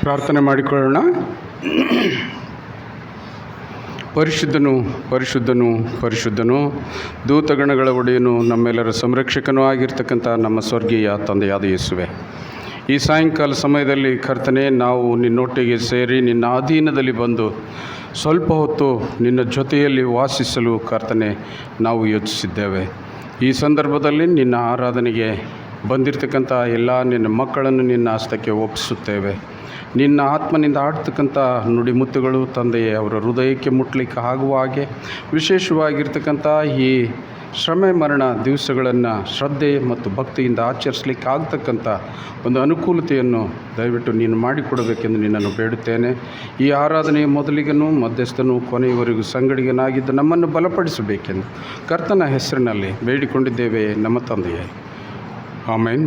ಪ್ರಾರ್ಥನೆ ಮಾಡಿಕೊಳ್ಳೋಣ. ಪರಿಶುದ್ಧನು ಪರಿಶುದ್ಧನು ಪರಿಶುದ್ಧನು. ದೂತಗಣಗಳ ಒಡೆಯನು ನಮ್ಮೆಲ್ಲರ ಸಂರಕ್ಷಕನೂ ಆಗಿರ್ತಕ್ಕಂಥ ನಮ್ಮ ಸ್ವರ್ಗೀಯ ತಂದೆಯಾದ ಯೇಸುವೆ. ಈ ಸಾಯಂಕಾಲ ಸಮಯದಲ್ಲಿ ಕರ್ತನೆ, ನಾವು ನಿನ್ನೊಟ್ಟಿಗೆ ಸೇರಿ ನಿನ್ನ ಅಧೀನದಲ್ಲಿ ಬಂದು ಸ್ವಲ್ಪ ಹೊತ್ತು ನಿನ್ನ ಜೊತೆಯಲ್ಲಿ ವಾಸಿಸಲು ಕರ್ತನೆ, ನಾವು ಯೋಚಿಸಿದ್ದೇವೆ. ಈ ಸಂದರ್ಭದಲ್ಲಿ ನಿನ್ನ ಆರಾಧನೆಗೆ ಬಂದಿರತಕ್ಕಂಥ ಎಲ್ಲ ನಿನ್ನ ಮಕ್ಕಳನ್ನು ನಿನ್ನ ಹಸ್ತಕ್ಕೆ ಒಪ್ಪಿಸುತ್ತೇವೆ. ನಿನ್ನ ಆತ್ಮನಿಂದ ಆಡ್ತಕ್ಕಂಥ ನುಡಿಮುತ್ತುಗಳು ತಂದೆಯೇ, ಅವರ ಹೃದಯಕ್ಕೆ ಮುಟ್ಲಿಕ್ಕೆ ಆಗುವ ಹಾಗೆ ವಿಶೇಷವಾಗಿರ್ತಕ್ಕಂಥ ಈ ಶ್ರಮೆ ಮರಣ ದಿವಸಗಳನ್ನು ಶ್ರದ್ಧೆ ಮತ್ತು ಭಕ್ತಿಯಿಂದ ಆಚರಿಸಲಿಕ್ಕೆ ಆಗ್ತಕ್ಕಂಥ ಒಂದು ಅನುಕೂಲತೆಯನ್ನು ದಯವಿಟ್ಟು ನೀನು ಮಾಡಿಕೊಡಬೇಕೆಂದು ನಿನ್ನನ್ನು ಬೇಡುತ್ತೇನೆ. ಈ ಆರಾಧನೆಯ ಮೊದಲಿಗನು, ಮಧ್ಯಸ್ಥನು, ಕೊನೆಯವರೆಗೂ ಸಂಗಡಿಗನಾಗಿದ್ದು ನಮ್ಮನ್ನು ಬಲಪಡಿಸಬೇಕೆಂದು ಕರ್ತನ ಹೆಸರಿನಲ್ಲಿ ಬೇಡಿಕೊಂಡಿದ್ದೇವೆ. ನಮ್ಮ ತಂದೆಯೇ. ఆమెన్